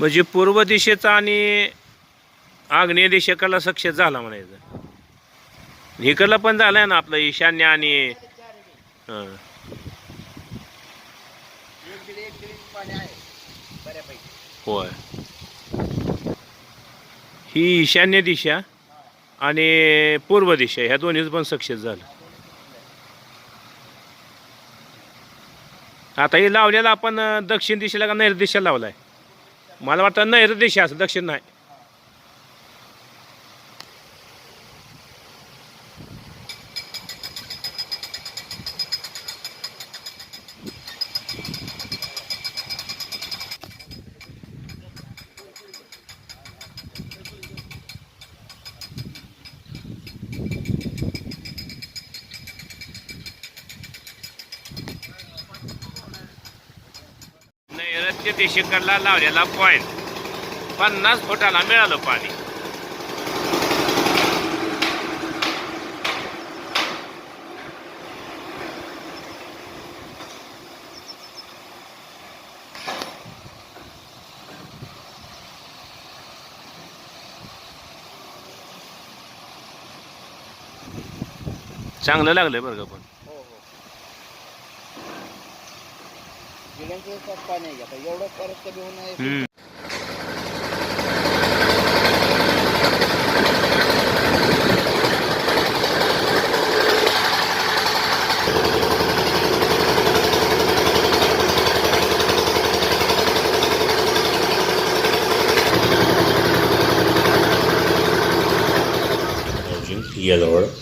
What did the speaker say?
म्हणजे पूर्व दिशेचा आणि आग्नेय दिशेकडला सक्सेस झाला म्हणायचं. इकडला पण झालाय ना आपलं ईशान्य आणि होय. ही ईशान्य दिशा आणि पूर्व दिशा ह्या दोन्हीच पण सक्सेस झालं. आता हे लावलेलं आपण दक्षिण दिशेला का नैऋत्य दिशेला आहे मला वाटतं नैऋत्य दिशा असं दक्षिण नाही. ते दिशेकडला लावलेला पॉईंट पन्नास फुटाला मिळालं पाणी. चांगलं लागलं बरं का पण. दिवसात पाणी आहे. आता एवढं परत कमी. Housing yellow